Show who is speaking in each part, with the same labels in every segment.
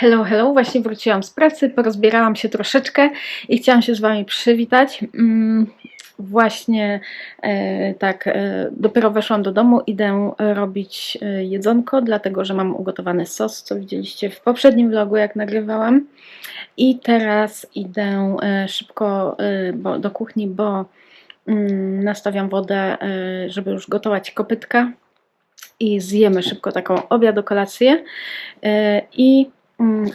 Speaker 1: Hello, hello, właśnie wróciłam z pracy, porozbierałam się troszeczkę i chciałam się z Wami przywitać. Mm, Właśnie e, tak, e, dopiero weszłam do domu, idę robić e, jedzonko, dlatego że mam ugotowany sos, co widzieliście w poprzednim vlogu, jak nagrywałam. I teraz idę szybko do kuchni, bo mm, nastawiam wodę, żeby już gotować kopytka i zjemy szybko taką obiad, kolację. I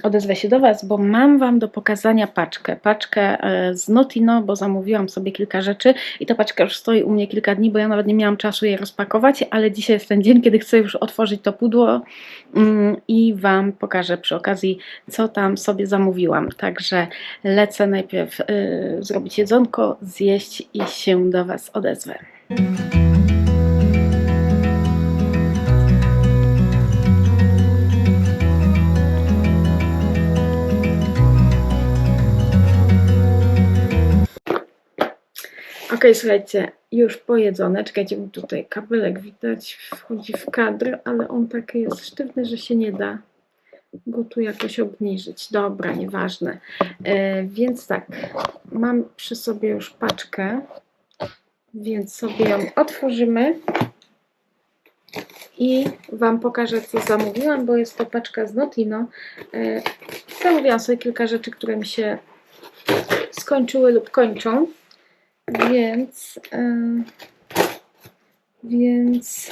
Speaker 1: odezwę się do Was, bo mam Wam do pokazania paczkę. Paczkę e, z Notino, bo zamówiłam sobie kilka rzeczy i ta paczka już stoi u mnie kilka dni, bo ja nawet nie miałam czasu jej rozpakować, ale dzisiaj jest ten dzień, kiedy chcę już otworzyć to pudło mm, i Wam pokażę przy okazji, co tam sobie zamówiłam. Także lecę najpierw y, zrobić jedzonko, zjeść i się do Was odezwę. Okej, słuchajcie, już pojedzone. Czekajcie, bo tutaj kabelek widać, wchodzi w kadr, ale on taki jest sztywny, że się nie da go tu jakoś obniżyć. Dobra, nieważne. E, więc tak, mam przy sobie już paczkę, więc sobie ją otworzymy i Wam pokażę, co zamówiłam, bo jest to paczka z Notino. E, zamówiłam sobie kilka rzeczy, które mi się skończyły lub kończą. Więc, em, więc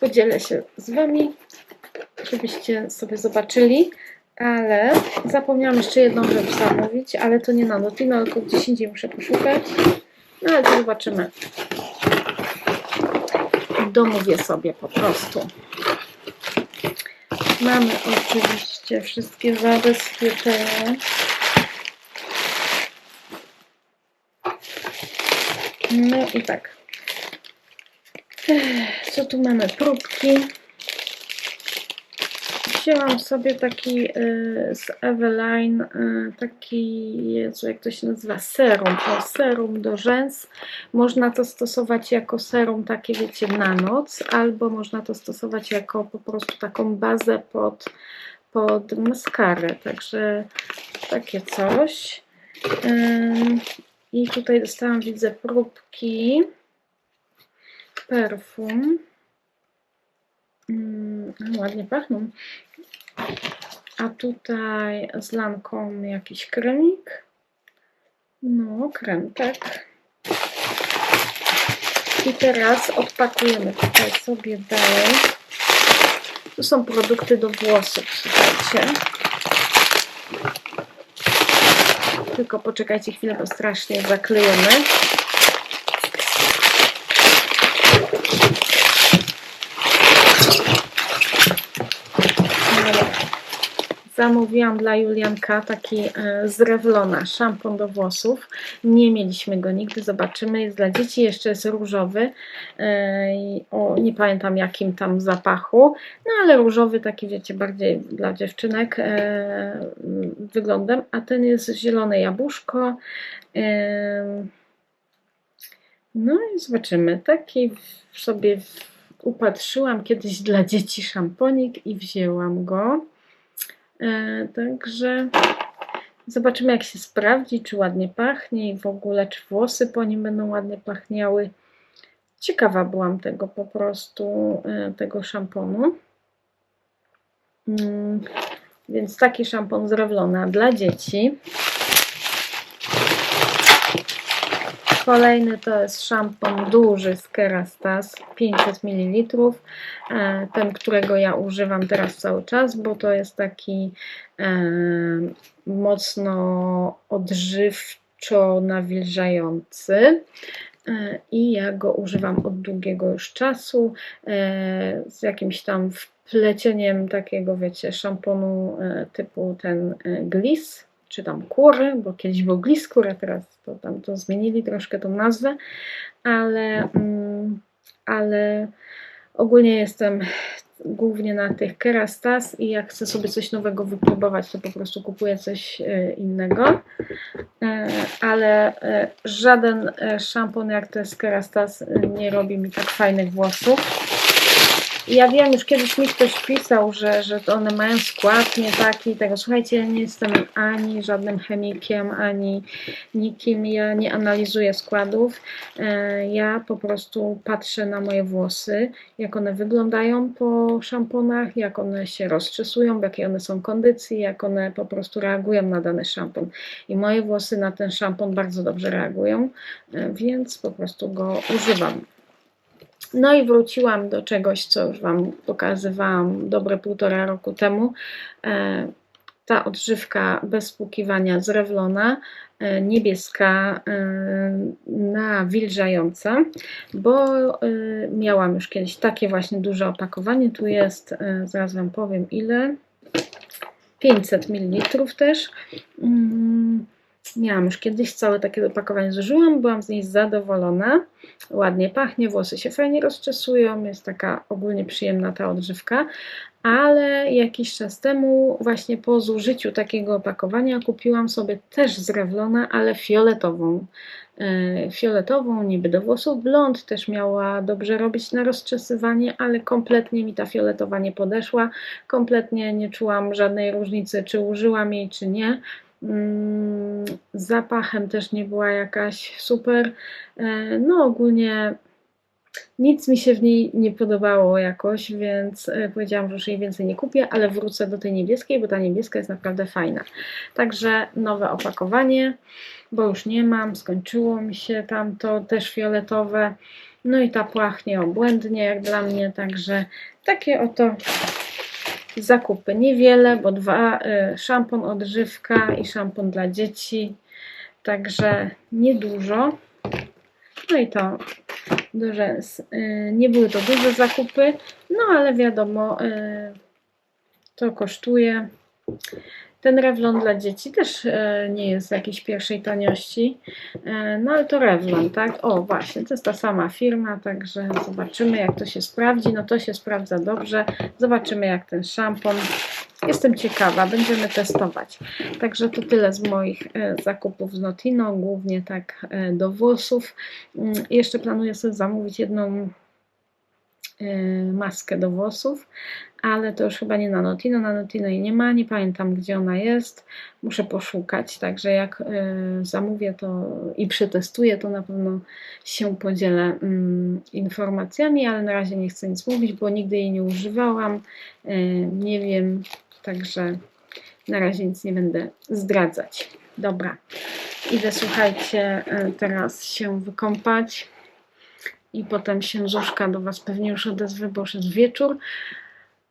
Speaker 1: podzielę się z Wami, żebyście sobie zobaczyli. Ale zapomniałam jeszcze jedną rzecz zamówić, ale to nie na Notino, tylko gdzieś indziej muszę poszukać. No ale to zobaczymy. Domówię sobie po prostu. Mamy oczywiście wszystkie zabezpieczenia. No i tak. Co tu mamy? Próbki. Wzięłam sobie taki y, z Eveline, y, taki, Jezu, jak to się nazywa, serum. O, serum do rzęs. Można to stosować jako serum takie, wiecie, na noc, albo można to stosować jako po prostu taką bazę pod, pod maskarę. Także takie coś. Ym, i tutaj dostałam, widzę, próbki perfum. Mm, ładnie pachną. A tutaj z lanką jakiś kremik. No, krem, tak. I teraz odpakujemy tutaj sobie dalej. Tu są produkty do włosów, słuchajcie. Tylko poczekajcie chwilę, bo strasznie zaklejemy. Zamówiłam dla Julianka taki e, z Revlona szampon do włosów. Nie mieliśmy go nigdy, zobaczymy. Jest dla dzieci, jeszcze jest różowy. E, O, nie pamiętam jakim tam zapachu. No ale różowy, taki wiecie, bardziej dla dziewczynek e, wyglądem. A ten jest zielone jabłuszko. No i zobaczymy. Taki sobie upatrzyłam kiedyś dla dzieci szamponik i wzięłam go. E, Także zobaczymy, jak się sprawdzi, czy ładnie pachnie i w ogóle, czy włosy po nim będą ładnie pachniały. Ciekawa byłam tego po prostu, e, tego szamponu. Mm, Więc taki szampon z Revlona dla dzieci. Kolejny to jest szampon duży z Kerastas, 500 ml. Ten, którego ja używam teraz cały czas, bo to jest taki e, mocno odżywczo nawilżający. E, I ja go używam od długiego już czasu e, z jakimś tam wpleceniem takiego, wiecie, szamponu e, typu ten Gliss czy tam kury, bo kiedyś był Gliss Kur, a teraz to tam to zmienili troszkę tą nazwę, ale, mm, ale ogólnie jestem głównie na tych Kerastas i jak chcę sobie coś nowego wypróbować, to po prostu kupuję coś e, innego. E, Ale e, żaden szampon jak to jest Kerastas nie robi mi tak fajnych włosów. Ja wiem, już kiedyś mi ktoś pisał, że, że one mają skład nie taki, tego słuchajcie, ja nie jestem ani żadnym chemikiem, ani nikim, ja nie analizuję składów, e, ja po prostu patrzę na moje włosy, jak one wyglądają po szamponach, jak one się rozczesują, w jakiej one są kondycji, jak one po prostu reagują na dany szampon. I moje włosy na ten szampon bardzo dobrze reagują, e, więc po prostu go używam. No i wróciłam do czegoś, co już Wam pokazywałam dobre półtora roku temu. E, ta odżywka bez spłukiwania z Revlona, e, niebieska, e, nawilżająca, bo miałam już kiedyś takie właśnie duże opakowanie. Tu jest, zaraz Wam powiem ile, 500 ml też. Mm, Miałam już kiedyś całe takie opakowanie zużyłam, byłam z niej zadowolona. Ładnie pachnie, włosy się fajnie rozczesują, jest taka ogólnie przyjemna ta odżywka. Ale jakiś czas temu, właśnie po zużyciu takiego opakowania, kupiłam sobie też z Revlona, ale fioletową. E, fioletową, niby do włosów blond, też miała dobrze robić na rozczesywanie, ale kompletnie mi ta fioletowa nie podeszła. Kompletnie nie czułam żadnej różnicy, czy użyłam jej, czy nie. Mm, zapachem też nie była jakaś super. E, no ogólnie nic mi się w niej nie podobało jakoś, więc e, powiedziałam, że już jej więcej nie kupię, ale wrócę do tej niebieskiej, bo ta niebieska jest naprawdę fajna. Także nowe opakowanie, bo już nie mam, skończyło mi się tamto, też fioletowe. No i ta płachnie obłędnie jak dla mnie, także takie oto zakupy. Niewiele, bo dwa y, szampon odżywka i szampon dla dzieci. Także niedużo. No i to do rzęs. Y, nie były to duże zakupy, no ale wiadomo, y, to kosztuje. Ten Revlon dla dzieci też e, nie jest jakiejś pierwszej taniości, e, no ale to Revlon, tak? O, właśnie, to jest ta sama firma, także zobaczymy, jak to się sprawdzi. No to się sprawdza dobrze. Zobaczymy, jak ten szampon. Jestem ciekawa, będziemy testować. Także to tyle z moich e, zakupów z Notino, głównie tak do włosów. Mm, jeszcze planuję sobie zamówić jedną maskę do włosów, ale to już chyba nie na Notino. Na Notino jej nie ma, nie pamiętam gdzie ona jest. Muszę poszukać, także jak y, zamówię to i przetestuję, to na pewno się podzielę mm, informacjami, ale na razie nie chcę nic mówić, bo nigdy jej nie używałam. Y, nie wiem, także na razie nic nie będę zdradzać. Dobra, idę słuchajcie, y, teraz się wykąpać i potem się Zuszka do Was pewnie już odezwie, bo już jest wieczór.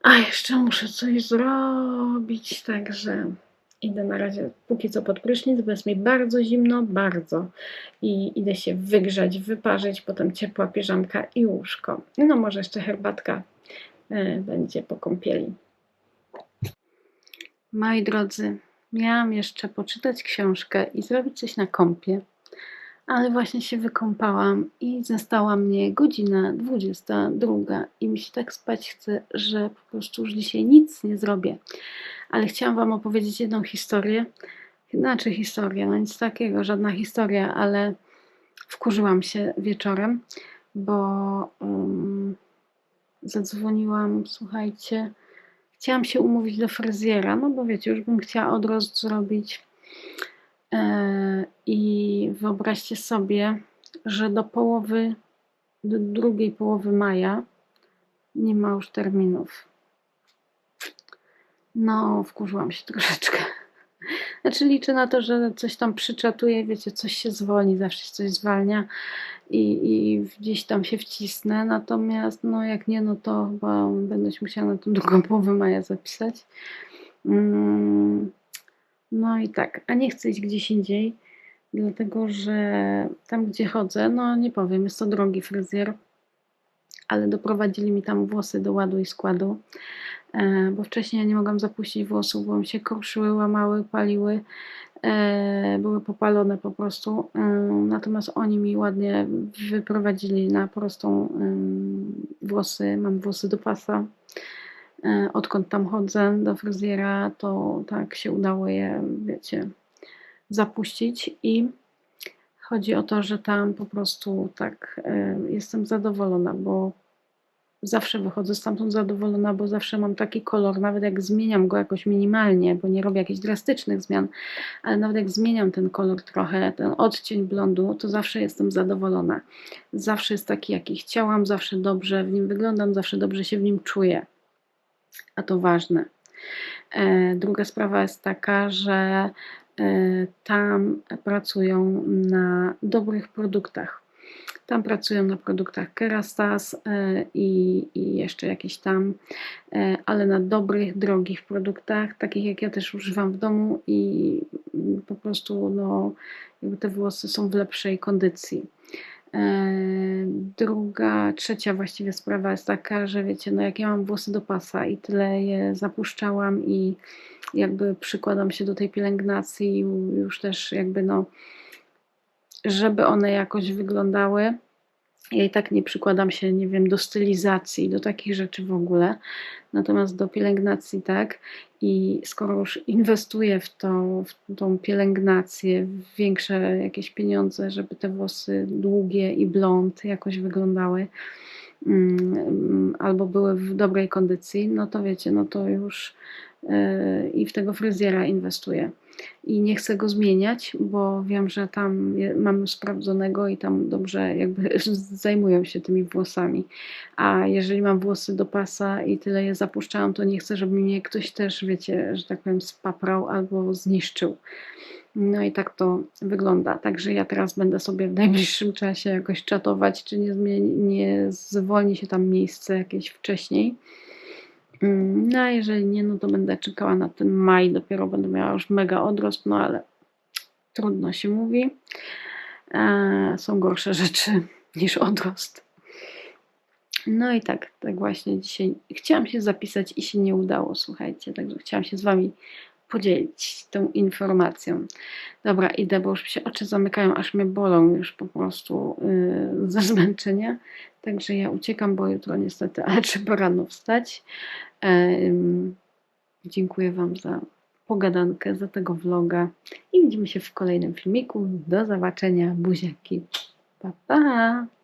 Speaker 1: A jeszcze muszę coś zrobić, także idę na razie póki co pod prysznic, bo jest mi bardzo zimno, bardzo. I idę się wygrzać, wyparzyć, potem ciepła piżamka i łóżko. No może jeszcze herbatka e, będzie po kąpieli. Moi drodzy, miałam jeszcze poczytać książkę i zrobić coś na kąpie ale właśnie się wykąpałam i zastała mnie godzina 22 i mi się tak spać chce, że po prostu już dzisiaj nic nie zrobię. Ale chciałam Wam opowiedzieć jedną historię, znaczy historię, no nic takiego, żadna historia, ale wkurzyłam się wieczorem, bo um, zadzwoniłam, słuchajcie, chciałam się umówić do fryzjera, no bo wiecie, już bym chciała odrost zrobić E, wyobraźcie sobie, że do połowy, do drugiej połowy maja nie ma już terminów. No, wkurzyłam się troszeczkę. Znaczy liczę na to, że coś tam przyczatuję, wiecie, coś się zwolni, zawsze się coś zwalnia i, i gdzieś tam się wcisnę, natomiast no jak nie, no to chyba będę się musiała na tą drugą połowę maja zapisać. Mm, no i tak, a nie chcę iść gdzieś indziej, dlatego że tam, gdzie chodzę, no nie powiem, jest to drogi fryzjer, ale doprowadzili mi tam włosy do ładu i składu, e, bo wcześniej ja nie mogłam zapuścić włosów, bo mi się kruszyły, łamały, paliły, e, były popalone po prostu. E, natomiast oni mi ładnie wyprowadzili na prostą włosy, mam włosy do pasa odkąd tam chodzę do fryzjera, to tak się udało je, wiecie, zapuścić i chodzi o to, że tam po prostu tak e, jestem zadowolona, bo zawsze wychodzę stamtąd zadowolona, bo zawsze mam taki kolor, nawet jak zmieniam go jakoś minimalnie, bo nie robię jakichś drastycznych zmian, ale nawet jak zmieniam ten kolor trochę, ten odcień blondu, to zawsze jestem zadowolona. Zawsze jest taki, jaki chciałam, zawsze dobrze w nim wyglądam, zawsze dobrze się w nim czuję. A to ważne. E, druga sprawa jest taka, że tam pracują na dobrych produktach. Tam pracują na produktach Kerastas e, i, i jeszcze jakieś tam, ale na dobrych, drogich produktach, takich jak ja też używam w domu i po prostu no, te włosy są w lepszej kondycji. Druga, trzecia właściwie sprawa jest taka, że wiecie, no jak ja mam włosy do pasa i tyle je zapuszczałam i jakby przykładam się do tej pielęgnacji już też jakby no, żeby one jakoś wyglądały. Ja i tak nie przykładam się, nie wiem, do stylizacji, do takich rzeczy w ogóle, natomiast do pielęgnacji tak. I skoro już inwestuję w tą, w tą pielęgnację, w większe jakieś pieniądze, żeby te włosy długie i blond jakoś wyglądały, mm, albo były w dobrej kondycji, no to wiecie, no to już yy, i w tego fryzjera inwestuję i nie chcę go zmieniać, bo wiem, że tam mam sprawdzonego i tam dobrze jakby zajmują się tymi włosami. A jeżeli mam włosy do pasa i tyle je zapuszczałam, to nie chcę, żeby mnie ktoś też, wiecie, że tak powiem, spaprał albo zniszczył. No i tak to wygląda. Także ja teraz będę sobie w najbliższym czasie jakoś czatować, czy nie, zmieni, nie zwolni się tam miejsce jakieś wcześniej. No a jeżeli nie, no to będę czekała na ten maj, dopiero będę miała już mega odrost, no ale trudno się mówi. E, są gorsze rzeczy niż odrost. No i tak, tak właśnie dzisiaj chciałam się zapisać i się nie udało, słuchajcie, także chciałam się z Wami podzielić tą informacją. Dobra, idę, bo już się oczy zamykają, aż mnie bolą już po prostu yy, ze zmęczenia. Także ja uciekam, bo jutro niestety, ale trzeba rano wstać. Yy, dziękuję Wam za pogadankę, za tego vloga i widzimy się w kolejnym filmiku. Do zobaczenia, buziaki. Pa, pa!